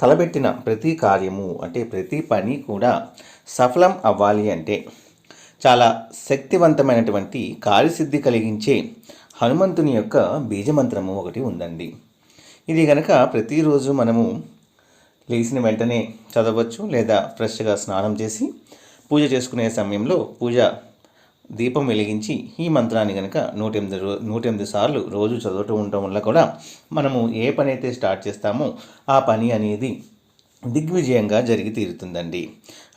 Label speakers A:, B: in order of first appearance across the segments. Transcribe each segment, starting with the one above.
A: తలబెట్టిన ప్రతి కార్యము అంటే ప్రతి పని కూడా సఫలం అవ్వాలి అంటే చాలా శక్తివంతమైనటువంటి కార్యసిద్ధి కలిగించే హనుమంతుని యొక్క బీజమంత్రము ఒకటి ఉందండి. ఇది కనుక ప్రతిరోజు మనము లేచిన వెంటనే చదవచ్చు లేదా ఫ్రెష్గా స్నానం చేసి పూజ చేసుకునే సమయంలో పూజ దీపం వెలిగించి ఈ మంత్రాన్ని కనుక నూట ఎనిమిది రో నూట ఎనిమిది సార్లు రోజు చదువుతూ ఉండటం వల్ల కూడా మనము ఏ పని అయితే స్టార్ట్ చేస్తామో ఆ పని అనేది దిగ్విజయంగా జరిగి తీరుతుందండి.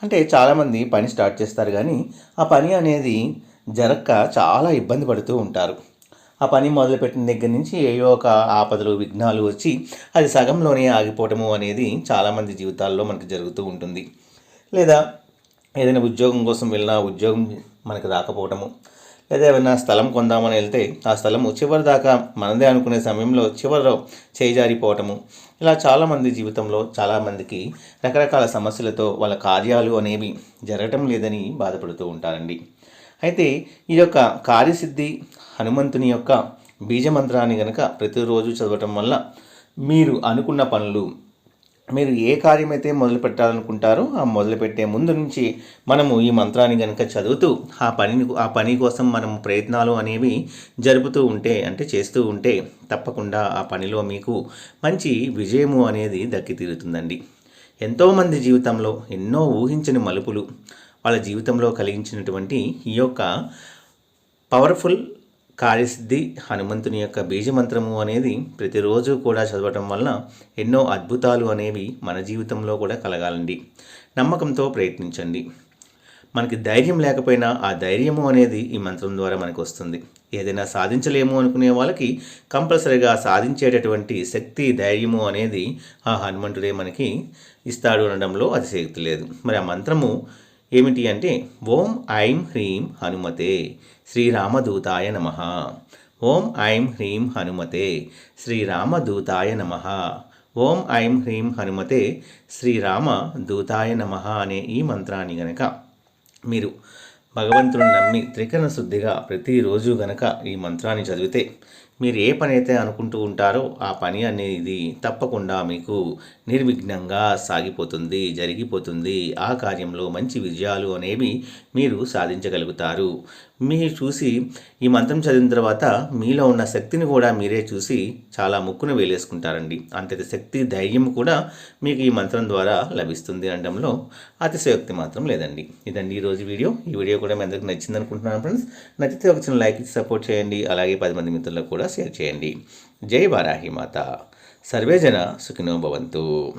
A: అంటే చాలామంది పని స్టార్ట్ చేస్తారు కానీ ఆ పని అనేది జరక్క చాలా ఇబ్బంది పడుతూ ఉంటారు. ఆ పని మొదలుపెట్టిన దగ్గర నుంచి ఏయో ఒక ఆపదలు విఘ్నాలు వచ్చి అది సగంలోనే ఆగిపోవటము అనేది చాలామంది జీవితాల్లో మనకు జరుగుతూ ఉంటుంది. లేదా ఏదైనా ఉద్యోగం కోసం వెళ్ళినా ఉద్యోగం మనకు రాకపోవటము. లేదా ఏమైనా స్థలం కొందామని వెళ్తే ఆ స్థలము చివరి దాకా మనదే అనుకునే సమయంలో చివరిలో చేజారిపోవటము. ఇలా చాలామంది జీవితంలో చాలామందికి రకరకాల సమస్యలతో వాళ్ళ కార్యాలు అనేవి జరగటం లేదని బాధపడుతూ ఉంటారండి. అయితే ఈ యొక్క కార్యసిద్ధి హనుమంతుని యొక్క బీజమంత్రాన్ని కనుక ప్రతిరోజు చదవటం వల్ల మీరు అనుకున్న పనులు మీరు ఏ కార్యమైతే మొదలు పెట్టాలనుకుంటారో ఆ మొదలుపెట్టే ముందు నుంచి మనము ఈ మంత్రాన్ని కనుక చదువుతూ ఆ పనిని ఆ పని కోసం మనం ప్రయత్నాలు అనేవి జరుపుతూ ఉంటే అంటే చేస్తూ ఉంటే తప్పకుండా ఆ పనిలో మీకు మంచి విజయము అనేది దక్కి తీరుతుందండి ఎంతోమంది జీవితంలో ఎన్నో ఊహించని మలుపులు వాళ్ళ జీవితంలో కలిగించినటువంటి ఈ యొక్క పవర్ఫుల్ కార్యసిద్ధి హనుమంతుని యొక్క బీజమంత్రము అనేది ప్రతిరోజు కూడా చదవటం వలన ఎన్నో అద్భుతాలు అనేవి మన జీవితంలో కూడా కలగాలండి. నమ్మకంతో ప్రయత్నించండి. మనకి ధైర్యం లేకపోయినా ఆ ధైర్యము అనేది ఈ మంత్రం ద్వారా మనకు వస్తుంది. ఏదైనా సాధించలేము అనుకునే వాళ్ళకి కంపల్సరీగా సాధించేటటువంటి శక్తి ధైర్యము అనేది ఆ హనుమంతుడే మనకి ఇస్తాడు అనడంలో అతిశక్తి లేదు. మరి ఆ మంత్రము ఏమిటి అంటే ఓం ఐం హ్రీం హనుమతే శ్రీరామదూతాయ నమ. ఓం ఐం హ్రీం హనుమతే శ్రీరామదూతాయ నమ. ఓం ఐం హ్రీం హనుమతే శ్రీరామ దూతాయ నమ అనే ఈ మంత్రాన్ని గనక మీరు భగవంతుని నమ్మి త్రికరణ శుద్ధిగా ప్రతిరోజు గనక ఈ మంత్రాన్ని చదివితే మీరు ఏ పని అయితే అనుకుంటూ ఉంటారో ఆ పని అనేది తప్పకుండా మీకు నిర్విఘ్నంగా సాగిపోతుంది జరిగిపోతుంది. ఆ కార్యంలో మంచి విజయాలు అనేవి మీరు సాధించగలుగుతారు. మీరు చూసి ఈ మంత్రం చదివిన తర్వాత మీలో ఉన్న శక్తిని కూడా మీరే చూసి చాలా ముక్కున వేలేసుకుంటారండి. అంతటి శక్తి ధైర్యం కూడా మీకు ఈ మంత్రం ద్వారా లభిస్తుంది అనడంలో అతిశయోక్తి మాత్రం లేదండి. ఇదండి ఈరోజు వీడియో. ఈ వీడియో కూడా మీ అందరికి నచ్చింది అనుకుంటున్నాను ఫ్రెండ్స్. నచ్చితే ఒక చిన్న లైక్ ఇచ్చి సపోర్ట్ చేయండి. అలాగే పది మంది మిత్రులకు కూడా షేర్ చేయండి. జై వారాహి మాత. సర్వే జన సుఖినో భవంతు.